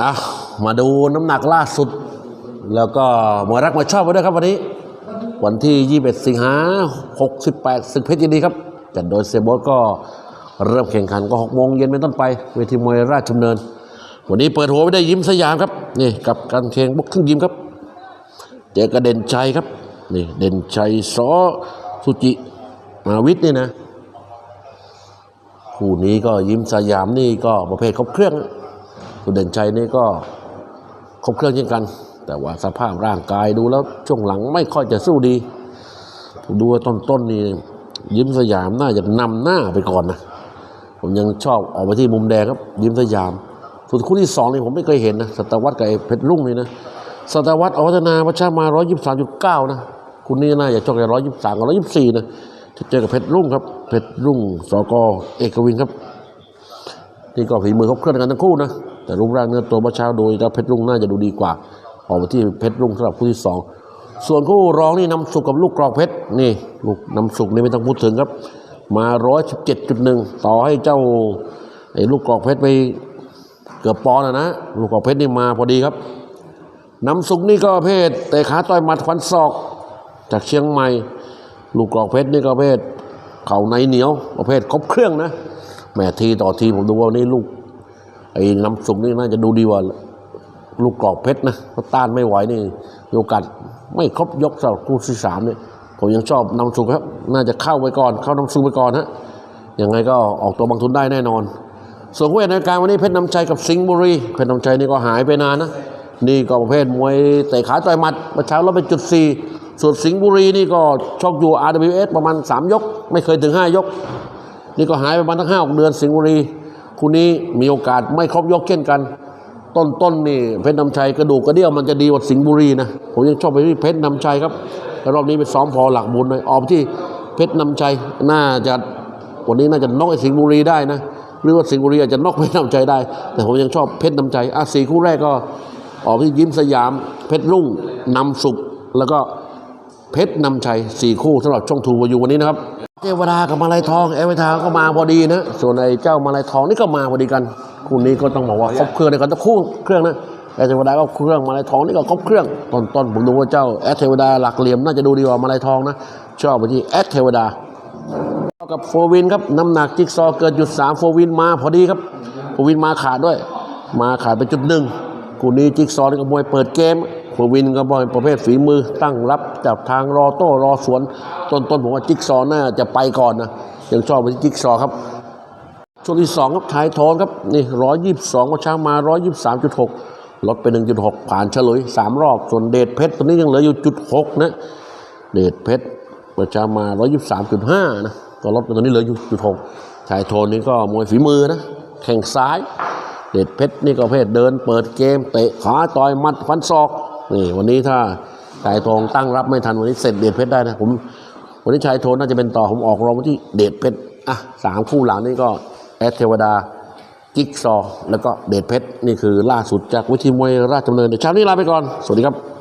อะมาดูน้ำหนักล่าสุด แล้วก็มวยรักมาชอบไว้ด้วยครับวันนี้ วันที่ 21 สิงหา68ศึกเพชรยินดีครับจัดโดยเซยโบสก็เริ่มแข่งขันก็6โมงเย็นเป็นต้นไป เวทีมวยราชดำเนิน วันนี้เปิดหัวไว้ได้ยิ้มสยามครับ นี่กับการแข่งบุกครึ่งยิ้มครับเจอกระเด่นชัยครับนี่เด่นชัยสอสุจิมาวิทย์นี่นะคู่นี้ก็ยิ้มสยามนี่ก็ประเภทครบเครื่อง คุณเด่นชัยนี่ก็ครบเครื่องเช่นกัน แต่ว่าสภาพร่างกายดูแล้วช่วงหลังไม่ค่อยจะสู้ดีผมดูว่าต้นๆนี่ยิ้มสยามน่าจะนำหน้าไปก่อนนะผมยังชอบออกไปที่มุมแดงครับ ยิ้มสยาม ส่วนคู่ที่สองนี่ผมไม่เคยเห็นนะสตวัตกับเพชรรุ่งนี่นะสตวัตอวัฒนาวัชามาร้อยยี่สิบสามจุดเก้านะคุณนี่น่าจะชกในร้อยยี่สิบสามกับร้อยยี่สิบสี่นะจะเจอกับเพชรรุ่งครับเพชรรุ่งสกเอกวินครับนี่ก็ฝีมือครบเครื่องกันทั้งคู่นะ แต่รูปร่างเนื้อตัวเมื่อเช้าโดยแล้วเพชรรุ่งน่าจะดูดีกว่า ออกมาที่เพชรรุ่งสำหรับคู่ที่สองส่วนคู่รองนี่นำสุกกับลูกกรอกเพชรนี่ลูกนำสุกนี่ไม่ต้องพูดถึงครับ มาร้อยสิบเจ็ดจุดหนึ่งต่อให้เจ้าไอ้ลูกกรอกเพชรไปเกือบปอนนะนะลูกกรอกเพชรนี่มาพอดีครับนำสุกนี่ก็ประเภทเตะขาต่อยหมัดฟันศอก จากเชียงใหม่ ลูกกรอกเพชรนี่ก็ประเภทเข่าในเหนียวประเภทครบเครื่องนะแหมทีต่อทีผมดูว่านี่ลูก ไอ้น้ำสุกนี่น่าจะดูดีกว่าลูกกรอกเพชรนะเพราต้านไม่ไหวนี่โอกาสไม่ครบยกสำหรับคู่ที่สามเนี่ยผมยังชอบน้ำสุกครับ น่าจะเข้าไปก่อน เข้าน้ำสุกไปก่อนฮะยังไงก็ออกตัวบางทุนได้แน่นอน ส่วนคู่เอกในการวันนี้เพชรน้ำชัยกับสิงห์บุรีเพชรน้ำชัยนี่ก็หายไปนานนะนี่ก็ประเภทมวยเตะขาต่อยหมัดประเช้าเราเป็นจุดสี่ส่วนสิงห์บุรีนี่ก็ชกอยู่ RWS ประมาณ 3 ยก ไม่เคยถึง 5 ยก นี่ก็หายไปประมาณทั้งห้าเดือนสิงห์บุรี คู่นี้มีโอกาสไม่ครบยกเช่นกัน ต้นต้นนี่เพชรนำชัยกระดูกกระเดี่ยวมันจะดีกว่าสิงห์บุรีนะผมยังชอบไปที่เพชรนำชัยครับแล้วรอบนี้ไปซ้อมพอหลักบุญเลยออกไปที่เพชรนำชัยน่าจะวันนี้น่าจะนอกไอ้สิงห์บุรีได้นะหรือว่าสิงห์บุรีอาจจะนอกเพชรนำชัยได้ แต่ผมยังชอบเพชรนำชัยอะสี่คู่แรกก็ออกที่ยิ้มสยาม เพชรรุ่งนำสุขแล้วก็เพชรนำชัยสี่คู่สำหรับช่องทูวายูวันนี้นะครับ เทวดากับมาลายทองเอเวทาก็มาพอดีนะ ส่วนไอ้เจ้ามาลายทองนี่ก็มาพอดีกันคู่นี้ก็ต้องบอกว่าครบเครื่องในกันทั้งคู่เครื่องนะไอ้เทวดาก็เครื่องมาลายทองนี่ก็ครบเครื่องต้นต้นผมดูว่าเจ้าแอดเทวดาหลักเหลี่ยมน่าจะดูดีกว่ามาลายทองนะชอบไปที่แอดเทวดากับโฟวินครับน้ำหนักจิ๊กซอว์เกินจุดสามโฟวินมาพอดีครับโฟวินมาขาดด้วย มาขาดไปจุดหนึ่งคู่นี้จิ๊กซอว์นี่ก็มวยเปิดเกม โฟวินก็บอยประเภทฝีมือตั้งรับจับทางรอโต้รอสวน ต้นต้นผมว่าจิ๊กซอว์น่าจะไปก่อนนะยังชอบไปจิ๊กซอครับ ช่วงที่สองครับชายโทนครับนี่ร้อยยี่สิบสองก็ช้างมาร้อยยี่สิบสามจุดหกลดไปหนึ่งจุดหกผ่านเฉลยสามรอบ ส่วนเดชเพชรตอนนี้ยังเหลืออยู่จุดหกนะเดชเพชรประชามา123.5นะก็ลดไปตอนนี้เหลืออยู่จุดหกชายโทนนี่ก็มวยฝีมือนะแข่งซ้าย เดชเพชรนี่ก็เพศเดินเปิดเกมเตะขาต่อยมัดฟันศอก นี่วันนี้ถ้าชายทองตั้งรับไม่ทันวันนี้เสร็จเดชเพชรได้นะผมวันนี้ชายโทนน่าจะเป็นต่อผมออกรองที่เดชเพชรอะสามคู่หลังนี่ก็แอดเทวดากิ๊กซอว์แล้วก็เดชเพชร นี่คือล่าสุดจากวิธีมวยราชดำเนินเดี๋ยวเช้านี้ลาไปก่อน สวัสดีครับ